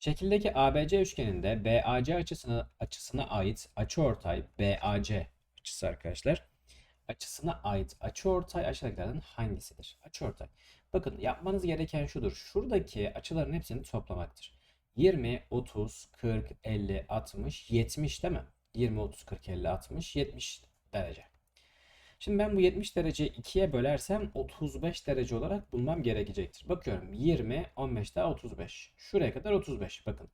Şekildeki ABC üçgeninde BAC açısına, açısına ait açıortay BAC açısı arkadaşlar. Açısına ait açıortay aşağıdakilerden hangisidir? Açıortay. Bakın yapmanız gereken şudur. Şuradaki açıların hepsini toplamaktır. 20, 30, 40, 50, 60, 70 değil mi? 20, 30, 40, 50, 60, 70 derece. Şimdi ben bu 70 dereceyi 2'ye bölersem 35 derece olarak bulmam gerekecektir. Bakıyorum 20, 15 daha 35. Şuraya kadar 35. Bakın.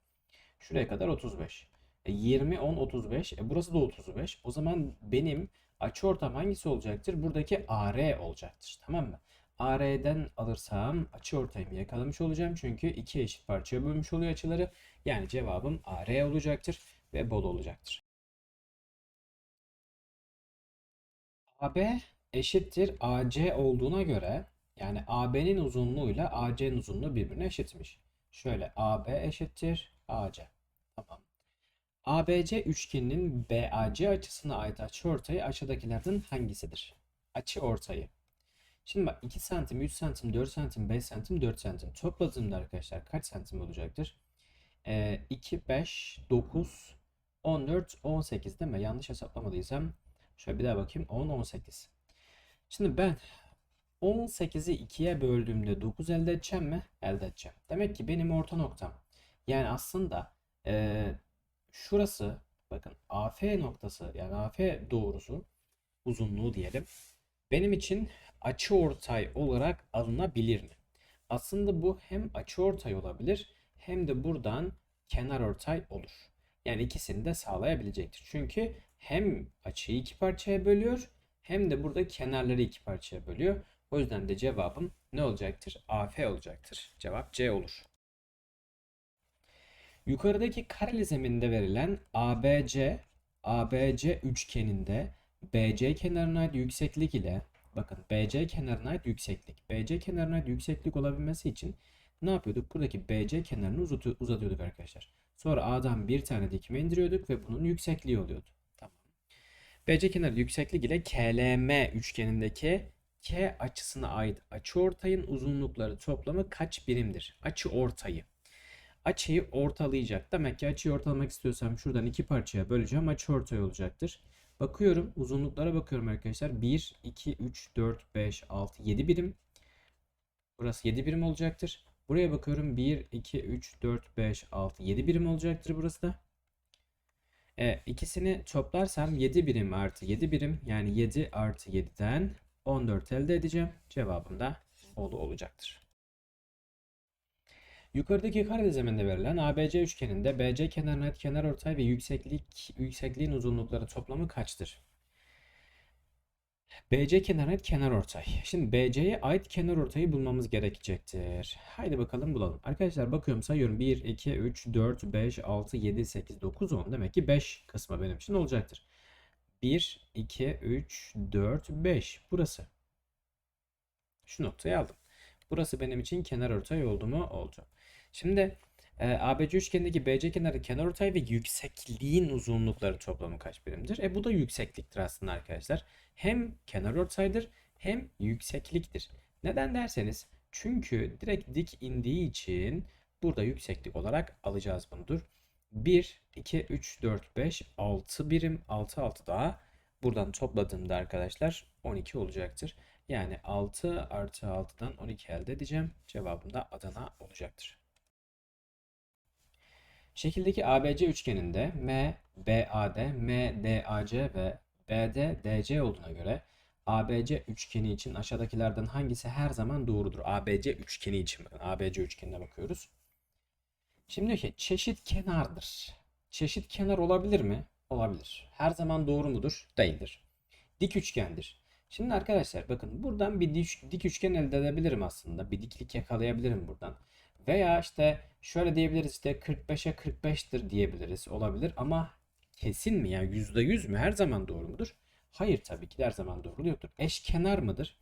Şuraya kadar 35. E 20, 10, 35. E burası da 35. O zaman benim açıortam hangisi olacaktır? Buradaki AR olacaktır. Tamam mı? AR'den alırsam açıortayımı yakalamış olacağım. Çünkü iki eşit parçaya bölmüş oluyor açıları. Yani cevabım AR olacaktır ve bol olacaktır. AB eşittir AC olduğuna göre yani AB'nin uzunluğuyla AC'nin uzunluğu birbirine eşitmiş. Şöyle AB eşittir AC. Tamam. ABC üçgeninin BAC açısına ait açıortayı aşağıdakilerden hangisidir? Açıortayı. Şimdi bak 2 santim, 3 santim, 4 santim, 5 santim, 4 santim. Topladığımda arkadaşlar kaç santim olacaktır? Ee, 2, 5, 9, 14, 18 değil mi? Yanlış hesaplamadıysam Şöyle bir daha bakayım. 10, 18. Şimdi ben 18'i 2'ye böldüğümde 9 elde edeceğim mi? Elde edeceğim. Demek ki benim orta noktam. Yani aslında eee, şurası bakın AF noktası yani AF doğrusu uzunluğu diyelim. Benim için açıortay olarak alınabilir mi? Aslında bu hem açıortay olabilir hem de buradan kenarortay olur. Yani ikisini de sağlayabilecektir. Çünkü hem açıyı iki parçaya bölüyor hem de burada kenarları iki parçaya bölüyor. O yüzden de cevabım ne olacaktır? AF olacaktır. Cevap C olur. Yukarıdaki kareli zeminde verilen ABC ABC üçgeninde BC kenarına ait yükseklik ile bakın BC kenarına ait yükseklik. BC kenarına ait yükseklik olabilmesi için ne yapıyorduk? Buradaki BC kenarını uzatı- uzatıyorduk arkadaşlar. Sonra A'dan bir tane dikme indiriyorduk ve bunun yüksekliği oluyordu. BC kenarı yükseklik ile KLM üçgenindeki K açısına ait açıortayın uzunlukları toplamı kaç birimdir? Açıortayı. Açıyı ortalayacak. Demek ki açıyı ortalamak istiyorsam şuradan iki parçaya böleceğim. Açıortay olacaktır. Bakıyorum uzunluklara bakıyorum arkadaşlar. 1, 2, 3, 4, 5, 6, 7 birim. Burası 7 birim olacaktır. Buraya bakıyorum 1, 2, 3, 4, 5, 6, 7 birim olacaktır burası da. E, ikisini toplarsam 7 birim artı 7 birim yani 7 artı 7'den 14 elde edeceğim. Cevabım da Bolu olacaktır. Yukarıdaki kare diziminde verilen ABC üçgeninde BC kenarına ait kenarortay ve yükseklik yüksekliğin uzunlukları toplamı kaçtır? BC kenarına ait kenarortay. Şimdi BC'ye ait kenarortayı bulmamız gerekecektir. Haydi bakalım bulalım. Arkadaşlar bakıyorum sayıyorum. 1, 2, 3, 4, 5, 6, 7, 8, 9, 10. Demek ki 5 kısmı benim için olacaktır. 1, 2, 3, 4, 5. Burası. Şu noktayı aldım. Burası benim için kenarortay oldu mu? Oldu. Şimdi e, ABC üçgenindeki BC kenarı kenarortay ve yüksekliğin uzunlukları toplamı kaç birimdir? E bu da yüksekliktir aslında arkadaşlar. Hem kenarortaydır hem yüksekliktir. Neden derseniz çünkü direkt dik indiği için burada yükseklik olarak alacağız bunudur. 1, 2, 3, 4, 5, 6 birim 6 6 daha buradan topladığımda arkadaşlar 12 olacaktır. Yani 6 artı 6'dan 12 elde edeceğim. Cevabım da Adana olacaktır. Şekildeki ABC üçgeninde M, BAD, M, DAC ve BD, DC olduğuna göre ABC üçgeni için aşağıdakilerden hangisi her zaman doğrudur? ABC üçgeni için. ABC üçgenine bakıyoruz. Şimdi diyor ki çeşit kenardır. Çeşit kenar olabilir mi? Olabilir. Her zaman doğru mudur? Değildir. Dik üçgendir. Şimdi arkadaşlar bakın buradan bir dik üçgen elde edebilirim aslında. Bir diklik yakalayabilirim buradan. Veya işte şöyle diyebiliriz işte 45'e 45'tir diyebiliriz. Olabilir ama kesin mi? Yani %100 mü? Her zaman doğru mudur? Hayır tabii ki her zaman doğru yoktur. Eşkenar mıdır?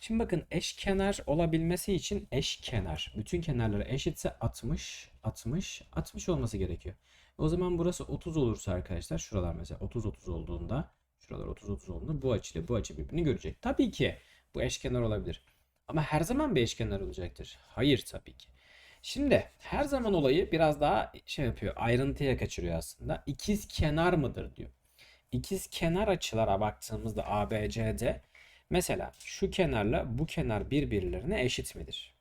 Şimdi bakın eşkenar olabilmesi için eşkenar. Bütün kenarları eşitse 60, 60, 60 olması gerekiyor. O zaman burası 30 olursa arkadaşlar şuralar mesela 30 30 olduğunda şuralar 30 30 olduğunda bu açıyla bu açı birbirini görecek. Tabii ki bu eşkenar olabilir. Ama her zaman bir eşkenar olacaktır. Hayır tabii ki. Şimdi her zaman olayı biraz daha şey yapıyor, ayrıntıya kaçırıyor aslında. İkiz kenar mıdır diyor. İkiz kenar açılara baktığımızda ABCD mesela şu kenarla bu kenar birbirlerine eşit midir?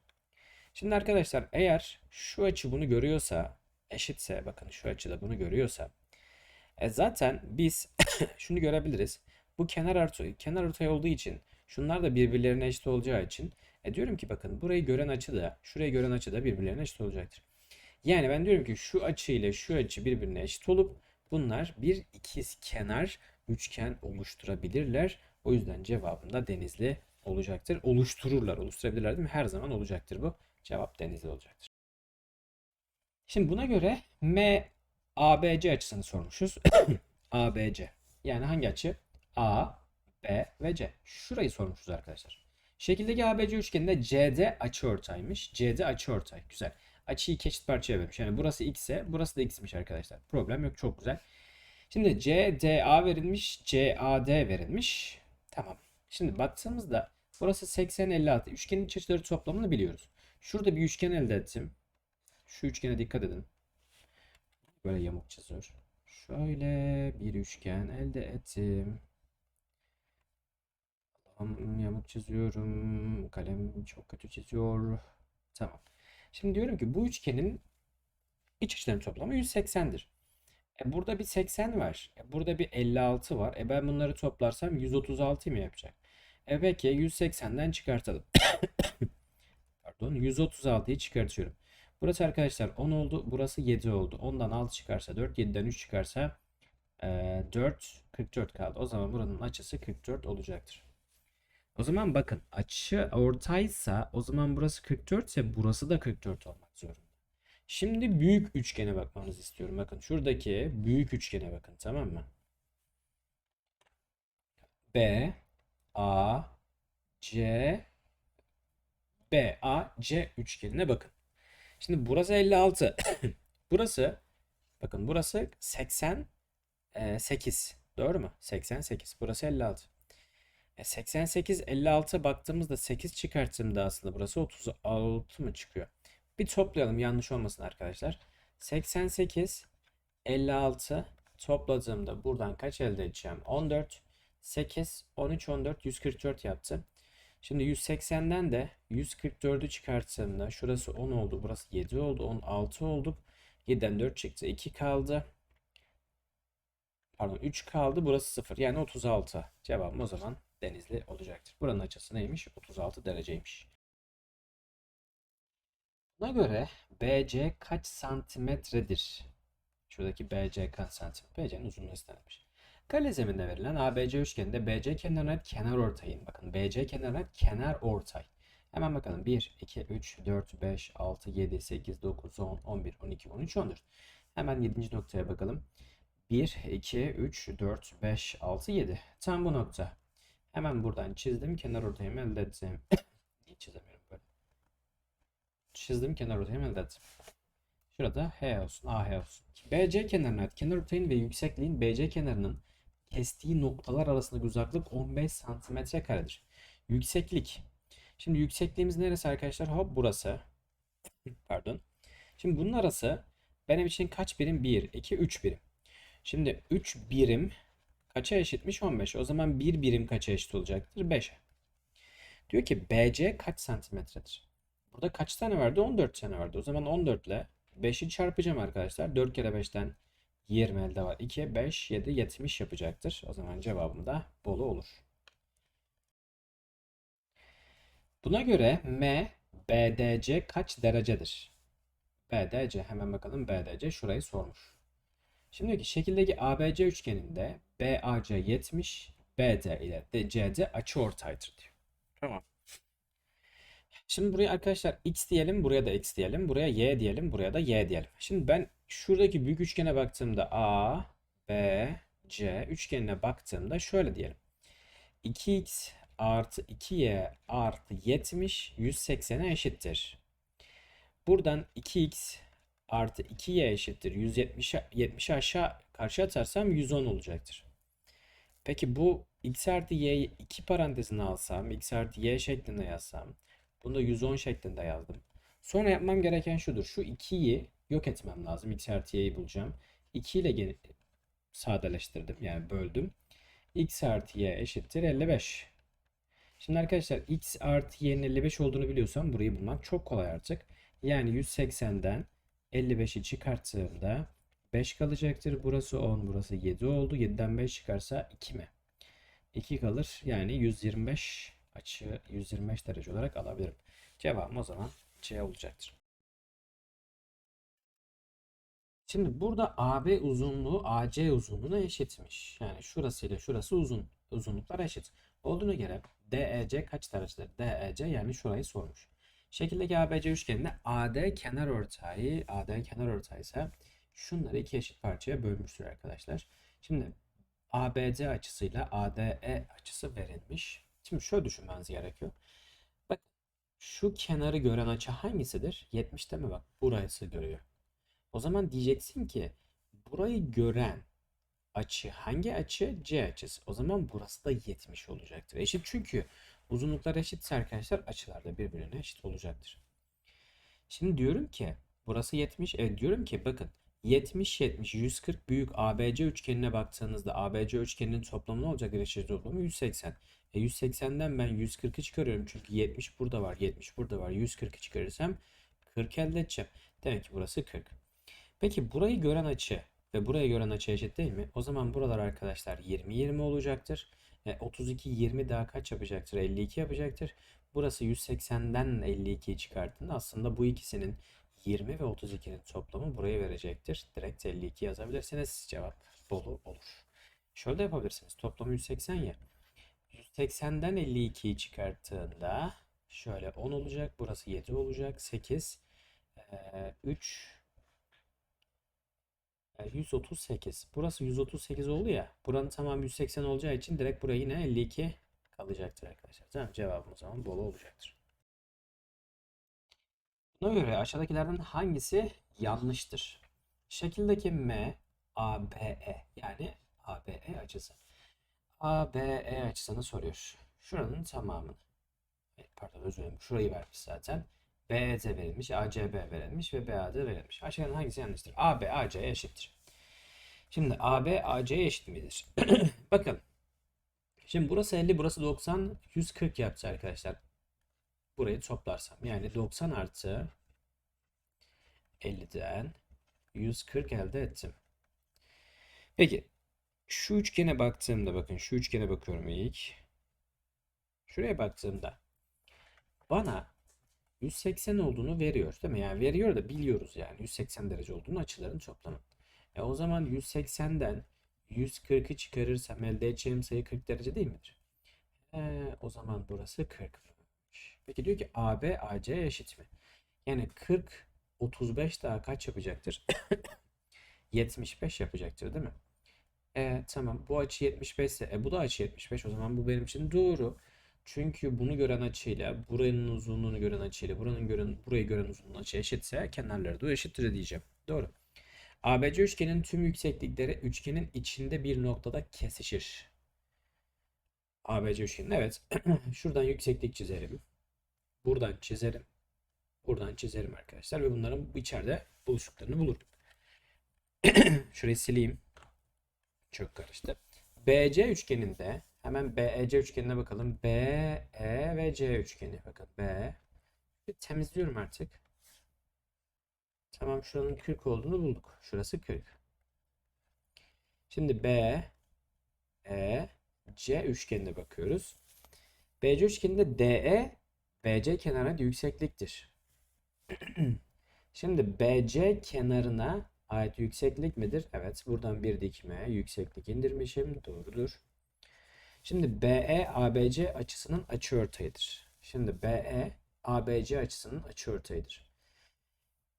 Şimdi arkadaşlar eğer şu açı bunu görüyorsa eşitse bakın şu açıda bunu görüyorsa e zaten biz şunu görebiliriz. Bu kenar ortay, kenar ortay olduğu için şunlar da birbirlerine eşit olacağı için e diyorum ki bakın burayı gören açı da şurayı gören açı da birbirlerine eşit olacaktır. Yani ben diyorum ki şu açı ile şu açı birbirine eşit olup bunlar bir ikiz kenar üçgen oluşturabilirler. O yüzden cevabım da denizli olacaktır. Oluştururlar, oluşturabilirler değil mi? Her zaman olacaktır bu. Cevap denizli olacaktır. Şimdi buna göre M ABC açısını sormuşuz. ABC. Yani hangi açı? A, B ve C. Şurayı sormuşuz arkadaşlar. Şekildeki ABC üçgeninde CD açıortaymış. CD açıortay. Güzel. Açıyı iki eşit parçaya bölmüş. Yani burası x ise burası da x'miş arkadaşlar. Problem yok. Çok güzel. Şimdi CDA verilmiş. CAD verilmiş. Tamam. Şimdi baktığımızda burası 80 56. Üçgenin iç açıları toplamını biliyoruz. Şurada bir üçgen elde ettim. Şu üçgene dikkat edin. Böyle yamuk çiziyor. Şöyle bir üçgen elde ettim. Allah'ım yamuk çiziyorum. Kalem çok kötü çiziyor. Tamam. Şimdi diyorum ki bu üçgenin iç açılarının toplamı 180'dir. E burada bir 80 var. E burada bir 56 var. E ben bunları toplarsam 136 mı yapacak? E peki 180'den çıkartalım. Pardon 136'yı çıkartıyorum. Burası arkadaşlar 10 oldu. Burası 7 oldu. 10'dan 6 çıkarsa 4. 7'den 3 çıkarsa e, 4. 44 kaldı. O zaman buranın açısı 44 olacaktır. O zaman bakın açı ortaysa o zaman burası 44 ise burası da 44 olmak zorunda. Şimdi büyük üçgene bakmanızı istiyorum. Bakın şuradaki büyük üçgene bakın tamam mı? B A C B A C üçgenine bakın. Şimdi burası 56. burası bakın burası 88. Doğru mu? 88. Burası 56. E 88 56 baktığımızda 8 çıkarttığımda aslında burası 36 mı çıkıyor? Bir toplayalım yanlış olmasın arkadaşlar. 88 56 topladığımda buradan kaç elde edeceğim? 14 8 13 14 144 yaptı. Şimdi 180'den de 144'ü çıkarttığımda şurası 10 oldu. Burası 7 oldu. 16 olduk. 7'den 4 çıktı. 2 kaldı. Pardon 3 kaldı. Burası 0. Yani 36. Cevabım o zaman denizli olacaktır. Buranın açısı neymiş? 36 dereceymiş. Buna göre BC kaç santimetredir? Şuradaki BC kaç santimetre? BC'nin uzunluğu istenmiş. Kare zeminde verilen ABC üçgeninde BC kenarına ait kenar ortayın. Bakın BC kenarına ait kenar ortay. Hemen bakalım. 1, 2, 3, 4, 5, 6, 7, 8, 9, 10, 11, 12, 13, 14. Hemen 7. noktaya bakalım. 1, 2, 3, 4, 5, 6, 7. Tam bu nokta. Hemen buradan çizdim. Kenar ortayımı elde ettim. Niye çizemiyorum böyle? Çizdim. Kenar ortayımı elde ettim. Şurada H olsun. AH olsun. BC kenarına ait kenar ortayın ve yüksekliğin BC kenarının kestiği noktalar arasındaki uzaklık 15 santimetre karedir. Yükseklik. Şimdi yüksekliğimiz neresi arkadaşlar? Hop burası. Pardon. Şimdi bunun arası benim için kaç birim? 1, 2, 3 birim. Şimdi 3 birim kaça eşitmiş? 15. O zaman 1 birim kaça eşit olacaktır? 5'e. Diyor ki BC kaç santimetredir? Burada kaç tane vardı? 14 tane vardı. O zaman 14 ile 5'i çarpacağım arkadaşlar. 4 kere 5'ten 20 elde var. 2, 5, 7, 70 yapacaktır. O zaman cevabım da Bolu olur. Buna göre M, BDC kaç derecedir? BDC hemen bakalım BDC şurayı sormuş. Şimdi diyor ki şekildeki ABC üçgeninde BAC 70, BD ile de CD açıortaydır diyor. Tamam. Şimdi buraya arkadaşlar x diyelim, buraya da x diyelim, buraya y diyelim, buraya da y diyelim. Şimdi ben şuradaki büyük üçgene baktığımda A, B, C üçgenine baktığımda şöyle diyelim. 2x artı 2y artı 70 180'e eşittir. Buradan 2x artı 2y eşittir. 170'i 70 aşağı karşı atarsam 110 olacaktır. Peki bu x artı y'yi iki parantezine alsam, x artı y şeklinde yazsam, bunu da 110 şeklinde yazdım. Sonra yapmam gereken şudur. Şu 2'yi yok etmem lazım. X artı y'yi bulacağım. 2 ile sadeleştirdim. Yani böldüm. X artı y eşittir 55. Şimdi arkadaşlar x artı y'nin 55 olduğunu biliyorsam burayı bulmak çok kolay artık. Yani 180'den 55'i çıkarttığımda 5 kalacaktır. Burası 10, burası 7 oldu. 7'den 5 çıkarsa 2 mi? 2 kalır. Yani 125 açı 125 derece olarak alabilirim. Cevabım o zaman C olacaktır. Şimdi burada AB uzunluğu AC uzunluğuna eşitmiş. Yani şurası ile şurası uzun. Uzunluklar eşit. Olduğuna göre DEC kaç derecedir? DEC yani şurayı sormuş. Şekildeki ABC üçgeninde AD kenar ortağı, AD kenar ortağı ise şunları iki eşit parçaya bölmüştür arkadaşlar. Şimdi ABD açısıyla ADE açısı verilmiş. Şimdi şöyle düşünmeniz gerekiyor. Bak şu kenarı gören açı hangisidir? 70'te mi bak? Burası görüyor. O zaman diyeceksin ki burayı gören açı hangi açı? C açısı. O zaman burası da 70 olacaktır. Eşit çünkü uzunluklar eşitse arkadaşlar açılar da birbirine eşit olacaktır. Şimdi diyorum ki burası 70. Evet diyorum ki bakın 70 70 140 büyük ABC üçgenine baktığınızda ABC üçgeninin toplamı ne olacak? Eşit toplamı 180. E 180'den ben 140'ı çıkarıyorum çünkü 70 burada var, 70 burada var. 140'ı çıkarırsam 40 elde edeceğim. Demek ki burası 40. Peki burayı gören açı ve burayı gören açı eşit değil mi? O zaman buralar arkadaşlar 20 20 olacaktır. E, 32 20 daha kaç yapacaktır? 52 yapacaktır. Burası 180'den 52'yi çıkarttığında aslında bu ikisinin 20 ve 32'nin toplamı buraya verecektir. Direkt 52 yazabilirsiniz. Cevap dolu olur. Şöyle de yapabilirsiniz. Toplamı 180 ya. 180'den 52'yi çıkarttığında şöyle 10 olacak. Burası 7 olacak. 8 e, 3 e, 138. Burası 138 oldu ya. Buranın tamamı 180 olacağı için direkt buraya yine 52 kalacaktır arkadaşlar. Tamam cevabım o zaman bolu olacaktır. Buna göre aşağıdakilerden hangisi yanlıştır? Şekildeki M, ABE yani ABE açısı. ABE açısını soruyor. Şuranın tamamını. Pardon özür dilerim. Şurayı vermiş zaten. BEC verilmiş, ACB verilmiş ve BAD verilmiş. Aşağıdan hangisi yanlıştır? AB AC'ye eşittir. Şimdi AB AC'ye eşit midir? Bakın. Şimdi burası 50, burası 90, 140 yaptı arkadaşlar. Burayı toplarsam yani 90 artı 50'den 140 elde ettim. Peki şu üçgene baktığımda bakın şu üçgene bakıyorum ilk. Şuraya baktığımda bana 180 olduğunu veriyor değil mi? Yani veriyor da biliyoruz yani 180 derece olduğunu açıların toplamı. E o zaman 180'den 140'ı çıkarırsam elde edeceğim sayı 40 derece değil midir? E, o zaman burası 40. Peki diyor ki AB AC eşit mi? Yani 40 35 daha kaç yapacaktır? 75 yapacaktır değil mi? E, tamam bu açı 75 ise e, bu da açı 75 o zaman bu benim için doğru. Çünkü bunu gören açıyla buranın uzunluğunu gören açıyla buranın gören burayı gören uzunluğun açı eşitse kenarları da eşittir diyeceğim. Doğru. ABC üçgenin tüm yükseklikleri üçgenin içinde bir noktada kesişir. ABC üçgenin evet. Şuradan yükseklik çizerim. Buradan çizerim. Buradan çizerim arkadaşlar ve bunların içeride buluştuklarını bulurum. Şurayı sileyim. Çok karıştı. BC üçgeninde hemen BEC üçgenine bakalım. BE ve C üçgeni. Bakın B. Temizliyorum artık. Tamam şuranın 40 olduğunu bulduk. Şurası 40. Şimdi B E C üçgenine bakıyoruz. BC üçgeninde DE BC kenarına yüksekliktir. Şimdi BC kenarına ait yükseklik midir? Evet. Buradan bir dikme yükseklik indirmişim. Doğrudur. Şimdi BE ABC açısının açıortayıdır. Şimdi BE ABC açısının açıortayıdır.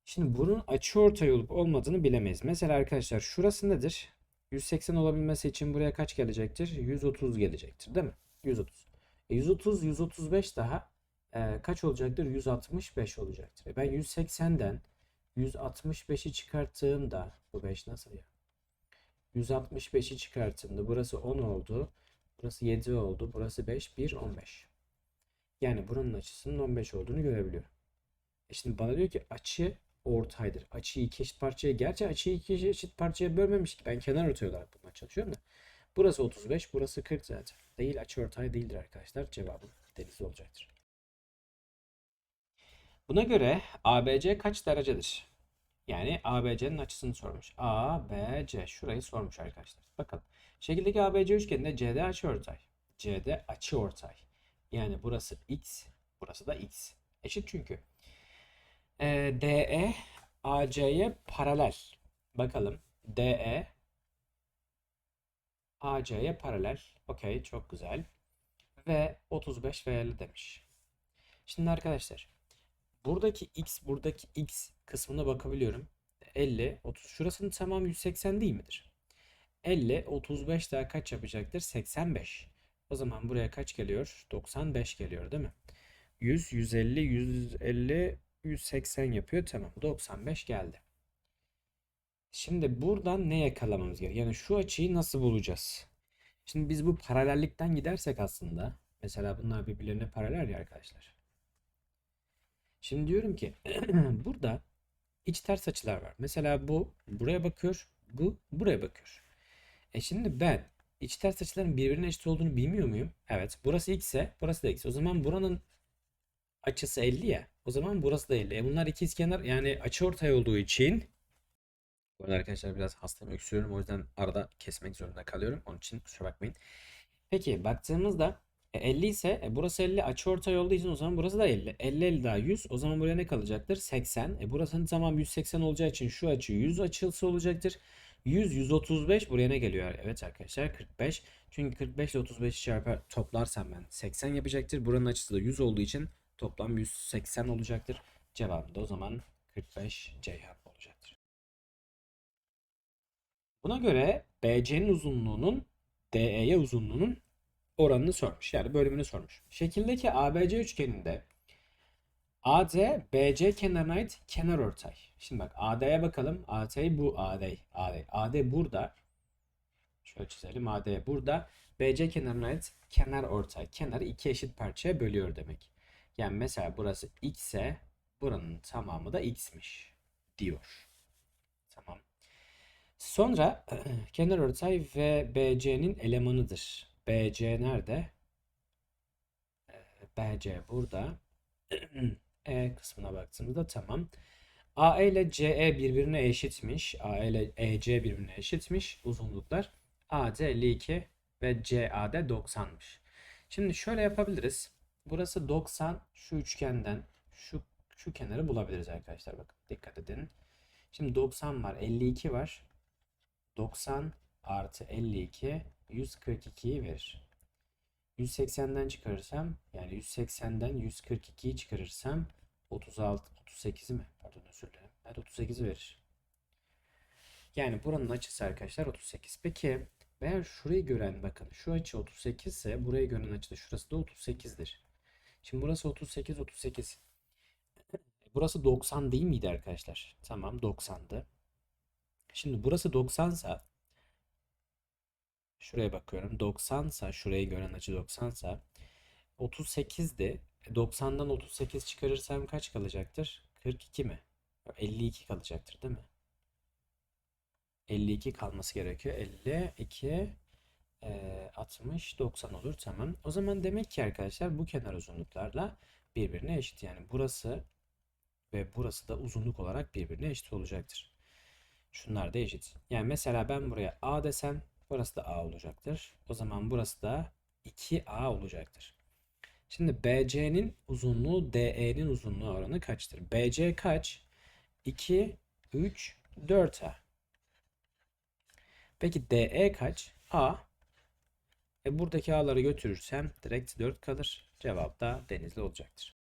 Şimdi bunun açıortay olup olmadığını bilemeyiz. Mesela arkadaşlar şurası nedir? 180 olabilmesi için buraya kaç gelecektir? 130 gelecektir değil mi? 130. E 130, 135 daha e, kaç olacaktır? 165 olacaktır. E ben 180'den 165'i çıkarttığımda bu 5 nasıl ya? 165'i çıkarttığımda burası 10 oldu. Burası 7 oldu. Burası 5, 1, 15. Yani buranın açısının 15 olduğunu görebiliyorum. E şimdi bana diyor ki açı ortaydır. Açıyı iki eşit parçaya gerçi açıyı iki eşit parçaya bölmemiş ki ben kenar ortay olarak bulmaya çalışıyorum da. Burası 35, burası 40 zaten. Değil açı ortay değildir arkadaşlar. Cevabım denizli olacaktır. Buna göre ABC kaç derecedir? Yani ABC'nin açısını sormuş. ABC şurayı sormuş arkadaşlar. Bakalım. Şekildeki ABC üçgeninde CD açı ortay. CD açı ortay. Yani burası x, burası da x. Eşit çünkü. Ee, DE AC'ye paralel. Bakalım. DE AC'ye paralel. Okey çok güzel. Ve 35 ve 50 demiş. Şimdi arkadaşlar buradaki x buradaki x kısmına bakabiliyorum. 50 30 şurasının tamam 180 değil midir? 50 35 daha kaç yapacaktır? 85. O zaman buraya kaç geliyor? 95 geliyor değil mi? 100 150 150 180 yapıyor. Tamam 95 geldi. Şimdi buradan ne yakalamamız gerekiyor? Yani şu açıyı nasıl bulacağız? Şimdi biz bu paralellikten gidersek aslında mesela bunlar birbirlerine paralel ya arkadaşlar. Şimdi diyorum ki burada iç ters açılar var. Mesela bu buraya bakıyor, bu buraya bakıyor. E şimdi ben iç ters açıların birbirine eşit olduğunu bilmiyor muyum? Evet. Burası x ise burası da x. O zaman buranın açısı 50 ya. O zaman burası da 50. E bunlar ikizkenar yani açıortay olduğu için bu arada arkadaşlar biraz hastayım öksürüyorum. O yüzden arada kesmek zorunda kalıyorum. Onun için kusura bakmayın. Peki baktığımızda e, 50 ise e, burası 50 açıortay olduğu için o zaman burası da 50. 50 50 daha 100. O zaman buraya ne kalacaktır? 80. E burasının tamam 180 olacağı için şu açı 100 açısı olacaktır. 100 135 buraya ne geliyor? Evet arkadaşlar 45. Çünkü 45 ile 35 çarpar toplarsam ben 80 yapacaktır. Buranın açısı da 100 olduğu için toplam 180 olacaktır. Cevabım da o zaman 45 C harfi olacaktır. Buna göre BC'nin uzunluğunun DE'ye uzunluğunun oranını sormuş. Yani bölümünü sormuş. Şekildeki ABC üçgeninde AD BC kenarına ait kenar ortay. Şimdi bak AD'ye bakalım. AD bu AD. AD. AD burada. Şöyle çizelim. AD burada. BC kenarına ait kenar ortay. Kenarı iki eşit parçaya bölüyor demek. Yani mesela burası x ise buranın tamamı da x'miş diyor. Tamam. Sonra kenar ortay ve BC'nin elemanıdır. BC nerede? BC burada. E kısmına baktığımızda tamam. AE ile CE birbirine eşitmiş. AE ile EC birbirine eşitmiş uzunluklar. AD 52 ve CAD 90'mış. Şimdi şöyle yapabiliriz. Burası 90 şu üçgenden şu şu kenarı bulabiliriz arkadaşlar. Bakın dikkat edin. Şimdi 90 var, 52 var. 90 artı 52 142'yi verir. 180'den çıkarırsam yani 180'den 142'yi çıkarırsam 36 38'i mi? Pardon özür dilerim. Evet 38'i verir. Yani buranın açısı arkadaşlar 38. Peki eğer şurayı gören bakın şu açı 38 ise burayı gören açı da şurası da 38'dir. Şimdi burası 38 38. Burası 90 değil miydi arkadaşlar? Tamam 90'dı. Şimdi burası 90 ise şuraya bakıyorum. 90 ise şurayı gören açı 90 ise 38'di. 90'dan 38 çıkarırsam kaç kalacaktır? 42 mi? 52 kalacaktır değil mi? 52 kalması gerekiyor. 52 e, 60 90 olur tamam. O zaman demek ki arkadaşlar bu kenar uzunluklarla birbirine eşit. Yani burası ve burası da uzunluk olarak birbirine eşit olacaktır. Şunlar da eşit. Yani mesela ben buraya A desem burası da A olacaktır. O zaman burası da 2A olacaktır. Şimdi BC'nin uzunluğu DE'nin uzunluğu oranı kaçtır? BC kaç? 2, 3, 4A. Peki DE kaç? A. E buradaki A'ları götürürsem direkt 4 kalır. Cevap da denizli olacaktır.